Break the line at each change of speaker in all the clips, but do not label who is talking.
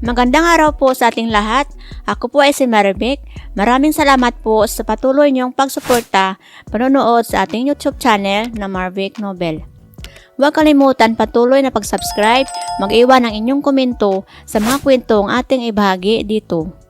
Magandang araw po sa ating lahat. Ako po ay si Maribek. Maraming salamat po sa patuloy niyong pagsuporta, panonood sa ating YouTube channel na Marvick Nobel. Huwag kalimutan patuloy na pag-subscribe, mag-iwan ng inyong komento sa mga kwentong ating ibahagi dito.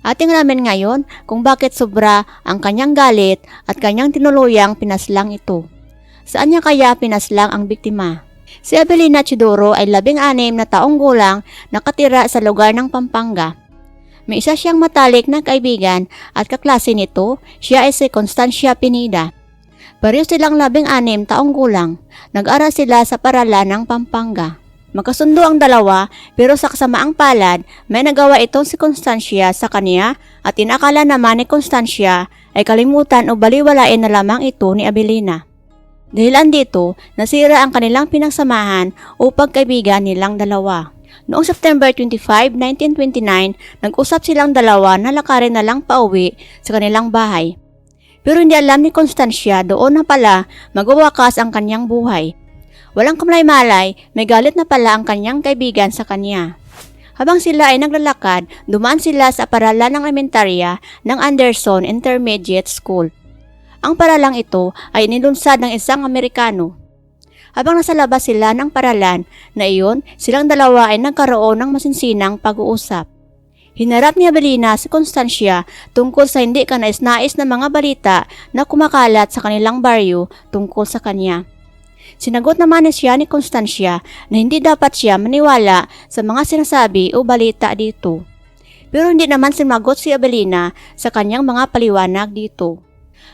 Ating alamin ngayon kung bakit sobra ang kanyang galit at kanyang tinuluyang pinaslang ito. Saan niya kaya pinaslang ang biktima? Si Abelina Chidoro ay labing-anim na taong gulang nakatira sa lugar ng Pampanga. May isa siyang matalik na kaibigan at kaklase nito, siya ay si Constancia Pineda. Pareho silang labing-anim taong gulang. Nag-aral sila sa paralan ng Pampanga. Magkasundo ang dalawa pero sa kasamaang palad may nagawa itong si Constancia sa kanya at inakala naman ni Constancia ay kalimutan o baliwalain na lamang ito ni Abelina. Dahilan dito, nasira ang kanilang pinagsamahan o pagkaibigan nilang dalawa. Noong September 25, 1929, nag-usap silang dalawa na lakarin na lang pauwi sa kanilang bahay. Pero hindi alam ni Constancia doon na pala magwawakas ang kanyang buhay. Walang kamlay-malay, may galit na pala ang kanyang kaibigan sa kanya. Habang sila ay naglalakad, dumaan sila sa paralan ng elementarya ng Anderson Intermediate School. Ang paralang ito ay nilunsad ng isang Amerikano. Habang nasa labas sila ng paralan na iyon, silang dalawa ay nagkaroon ng masinsinang pag-uusap. Hinarap ni Abelina si Constancia tungkol sa hindi kanais-nais na mga balita na kumakalat sa kanilang baryo tungkol sa kanya. Sinagot naman ni siya ni Constancia na hindi dapat siya maniwala sa mga sinasabi o balita dito. Pero hindi naman sinagot si Abelina sa kanyang mga paliwanag dito.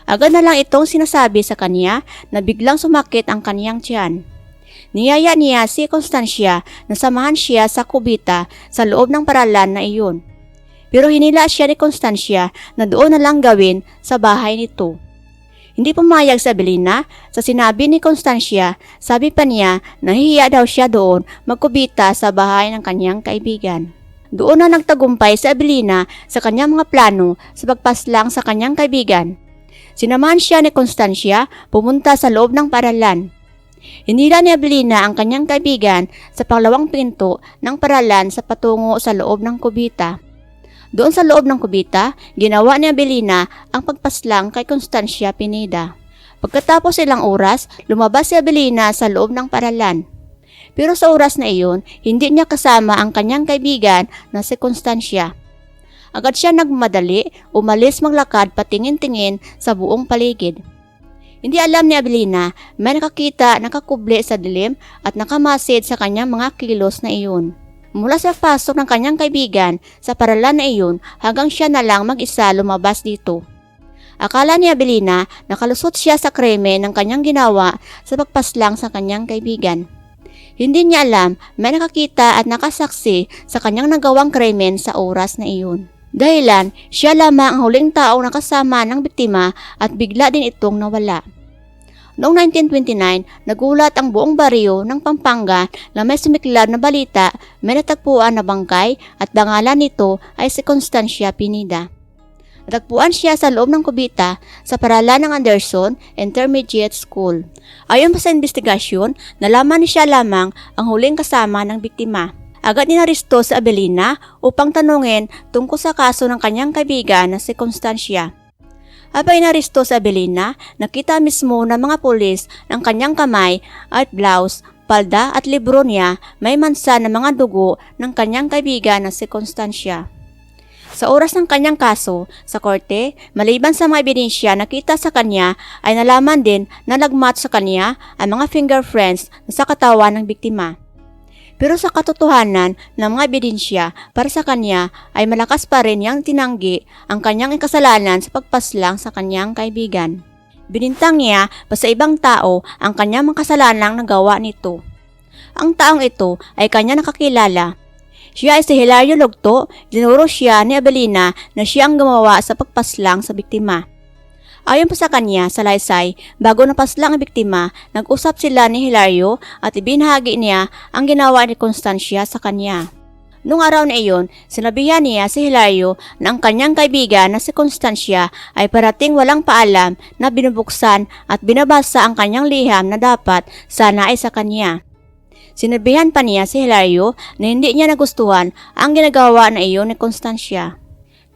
Agad na lang itong sinasabi sa kanya na biglang sumakit ang kanyang tiyan. Niyaya niya si Constancia na samahan siya sa kubita sa loob ng paralan na iyon. Pero hinila siya ni Constancia na doon na lang gawin sa bahay nito. Hindi pumayag sa Belina sa sinabi ni Constancia, sabi pa niya na hihiya daw siya doon magkubita sa bahay ng kanyang kaibigan. Doon na nagtagumpay sa Abelina sa kanyang mga plano sa pagpaslang sa kanyang kaibigan. Sinamahan siya ni Constancia pumunta sa loob ng paralan. Hinila ni Abelina ang kanyang kaibigan sa pangalawang pinto ng paralan sa patungo sa loob ng kubita. Doon sa loob ng kubita, ginawa ni Abelina ang pagpaslang kay Constancia Pineda. Pagkatapos ilang oras, lumabas si Abelina sa loob ng paralan. Pero sa oras na iyon, hindi niya kasama ang kanyang kaibigan na si Constancia. Agad siya nagmadali, umalis maglakad patingin-tingin sa buong paligid. Hindi alam ni Abelina, may nakakita, nakakubli sa dilim at nakamasid sa kanyang mga kilos na iyon. Mula sa pasok ng kanyang kaibigan sa paralan na iyon hanggang siya na lang mag-isa lumabas dito. Akala ni Abelina nakalusot siya sa kreme ng kanyang ginawa sa pagpaslang sa kanyang kaibigan. Hindi niya alam may nakakita at nakasaksi sa kanyang nagawang krimen sa oras na iyon. Dahilan, siya lamang ang huling taong nakasama ng biktima at bigla din itong nawala. Noong 1929, nagulat ang buong baryo ng Pampanga na may sumiklab na balita may natagpuan na bangkay at bangalan nito ay si Constancia Pineda. Natagpuan siya sa loob ng kubita sa paralan ng Anderson Intermediate School. Ayon pa sa investigasyon, nalaman siya lamang ang huling kasama ng biktima. Agad ninaristo sa Abelina upang tanungin tungkol sa kaso ng kanyang kaibigan na si Constancia. Habang inaristo sa Abelina, nakita mismo ng mga pulis ng kanyang kamay at blouse, palda at libro niya may mansa ng mga dugo ng kanyang kaibigan na si Constancia. Sa oras ng kanyang kaso sa korte, maliban sa mga ebidensya nakita sa kanya ay nalaman din na nagmatch sa kanya ang mga fingerprints sa katawan ng biktima. Pero sa katotohanan ng mga ebidensya para sa kanya ay malakas pa rin niyang tinanggi ang kanyang kasalanan sa pagpaslang sa kanyang kaibigan. Binintang niya pa sa ibang tao ang kanyang mga kasalanang nagawa nito. Ang taong ito ay kanya nakakilala. Siya ay si Hilario Lugto, dinuro siya ni Abelina na siya ang gumawa sa pagpaslang sa biktima. Ayon pa sa kanya, sa laysay, bago napaslang ang biktima, nag-usap sila ni Hilario at ibinahagi niya ang ginawa ni Constancia sa kanya. Nung araw na iyon, sinabihan niya si Hilario na ang kanyang kaibigan na si Constancia ay parating walang paalam na binubuksan at binabasa ang kanyang liham na dapat sana ay sa kanya. Sinabihan pa niya si Hilario na hindi niya nagustuhan ang ginagawa na iyon ni Constancia.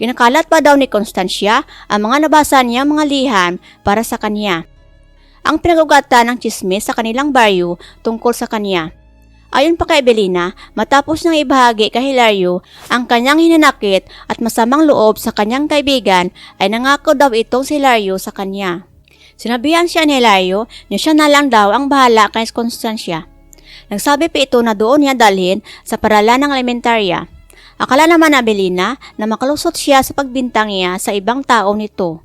Kinakalat pa daw ni Constancia ang mga nabasa niya mga liham para sa kanya. Ang pinagugatan ng chismis sa kanilang baryo tungkol sa kanya. Ayon pa kay Belina, matapos niyang ibahagi kay Hilario ang kanyang hinanakit at masamang loob sa kanyang kaibigan, ay nangako daw itong si Hilario sa kanya. Sinabihan siya ni Hilario na siya na lang daw ang bahala kay Constancia. Nagsabi pa ito na doon niya dalhin sa paralan ng elementarya. Akala naman na Belina na makalusot siya sa pagbintang niya sa ibang tao nito.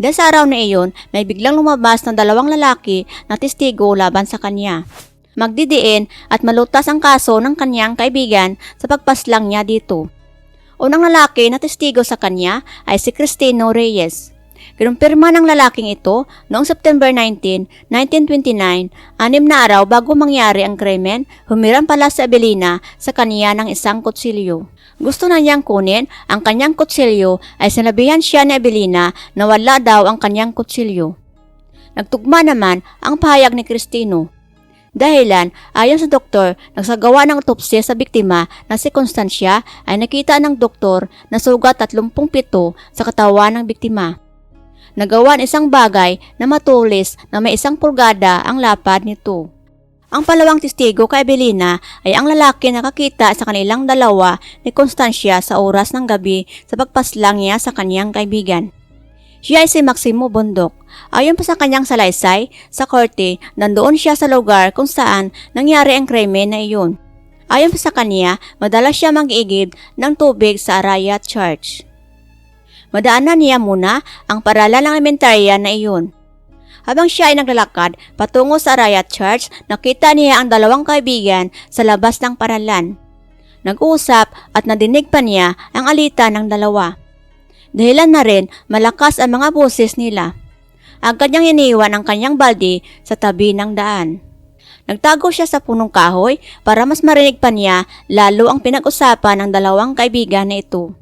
Dahil sa araw na iyon, may biglang lumabas ng dalawang lalaki na testigo laban sa kanya magdidiin at malutas ang kaso ng kanyang kaibigan sa pagpaslang niya dito. Unang lalaki na testigo sa kanya ay si Cristino Reyes. Kinumpirma ng lalaking ito noong September 19, 1929, anim na araw bago mangyari ang krimen, humiram pala si Abelina sa kanya ng isang kutsilyo. Gusto na niyang kunin ang kanyang kutsilyo ay sinabihan siya ni Abelina na wala daw ang kanyang kutsilyo. Nagtugma naman ang pahayag ni Cristino. Dahilan, ayon sa doktor, nagsagawa ng autopsy sa biktima na si Constancia ay nakita ng doktor na sugat 37 sa katawan ng biktima. Nagawan isang bagay na matulis na may isang pulgada ang lapad nito. Ang palawang testigo kay Belina ay ang lalaki na nakakita sa kanilang dalawa ni Constancia sa oras ng gabi sa pagpaslang niya sa kanyang kaibigan. Siya ay si Maximo Bondok. Ayon pa sa kanyang salaysay, sa korte, nandoon siya sa lugar kung saan nangyari ang krimen na iyon. Ayon pa sa kanya, madalas siya mag-igib ng tubig sa Arayat Church. Madaanan niya muna ang paralan ng elementarya na iyon. Habang siya ay naglalakad patungo sa Arayat Church, nakita niya ang dalawang kaibigan sa labas ng paralan. Nag-usap at nadinig pa niya ang alita ng dalawa. Dahilan na rin, malakas ang mga boses nila. Agad niyang iniwan ang kanyang balde sa tabi ng daan. Nagtago siya sa punong kahoy para mas marinig pa niya lalo ang pinag-usapan ng dalawang kaibigan na ito.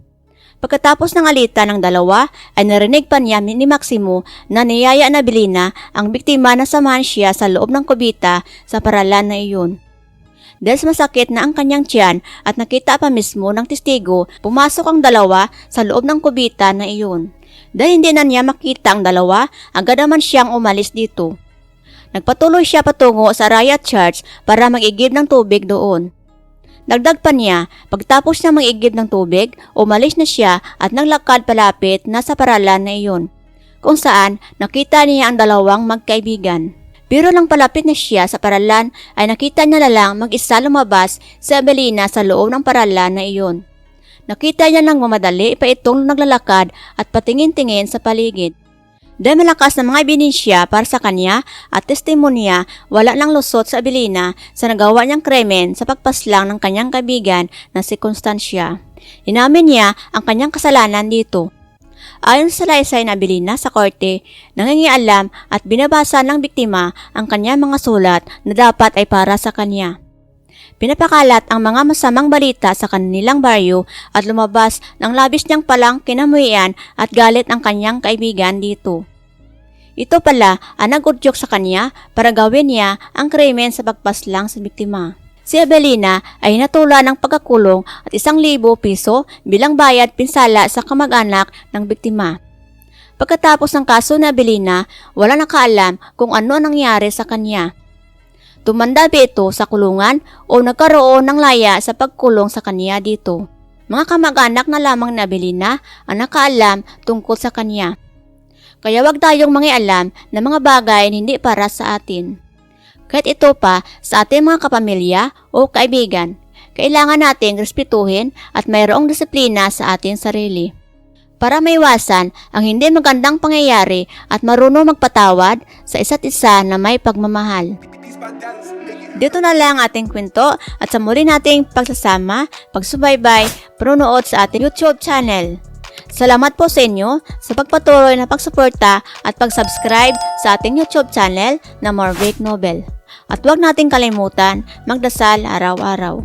Pagkatapos ng alita ng dalawa, ay narinig pa niya ni Maximo na niyaya na Belina ang biktima na samahan siya sa loob ng kubita sa paralan na iyon. Dahil sa masakit na ang kanyang tiyan at nakita pa mismo ng testigo, pumasok ang dalawa sa loob ng kubita na iyon. Dahil hindi na niya makita ang dalawa, agad naman siyang umalis dito. Nagpatuloy siya patungo sa Riot Church para mag-igib ng tubig doon. Dagdag pa niya, pagtapos niya mag-igib ng tubig, umalis na siya at naglakad palapit na sa paralan na iyon, kung saan nakita niya ang dalawang magkaibigan. Pero lang palapit na siya sa paralan ay nakita niya na lang mag-isa lumabas sa Abelina sa loob ng paralan na iyon. Nakita niya nang mamadali pa itong naglalakad at patingin-tingin sa paligid. Dahil malakas na mga ebidensya para sa kanya at testimonya, wala nang lusot sa Abelina sa nagawa niyang krimen sa pagpaslang ng kanyang kaibigan na si Constancia. Inamin niya ang kanyang kasalanan dito. Ayon sa laysay na Abelina sa korte, nangingialam at binabasa ng biktima ang kanyang mga sulat na dapat ay para sa kanya. Pinapakalat ang mga masamang balita sa kanilang baryo at lumabas ng labis niyang palang kinamuhian at galit ang kanyang kaibigan dito. Ito pala ang nagudyok sa kanya para gawin niya ang krimen sa pagpaslang sa biktima. Si Abelina ay natula ng pagkakulong at isang libo piso bilang bayad pinsala sa kamag-anak ng biktima. Pagkatapos ng kaso ni Abelina, wala nakaalam kung ano ang nangyari sa kanya. Tumanda ba ito sa kulungan o nagkaroon ng laya sa pagkulong sa kanya dito? Mga kamag-anak na lamang Abelina ang nakaalam tungkol sa kanya. Kaya wag tayong mangialam na mga bagay na hindi para sa atin. Kahit ito pa sa ating mga kapamilya o kaibigan, kailangan nating respetuhin at mayroong disiplina sa ating sarili. Para maiwasan ang hindi magandang pangyayari at marunong magpatawad sa isa't isa na may pagmamahal. Dito na lang ang ating kwento at sa muli nating pagsasama, pagsubaybay, panunood sa ating YouTube channel. Salamat po sa inyo sa pagpatuloy na pagsuporta at pag-subscribe sa ating YouTube channel na More Great Nobel. At huwag nating kalimutan magdasal araw-araw.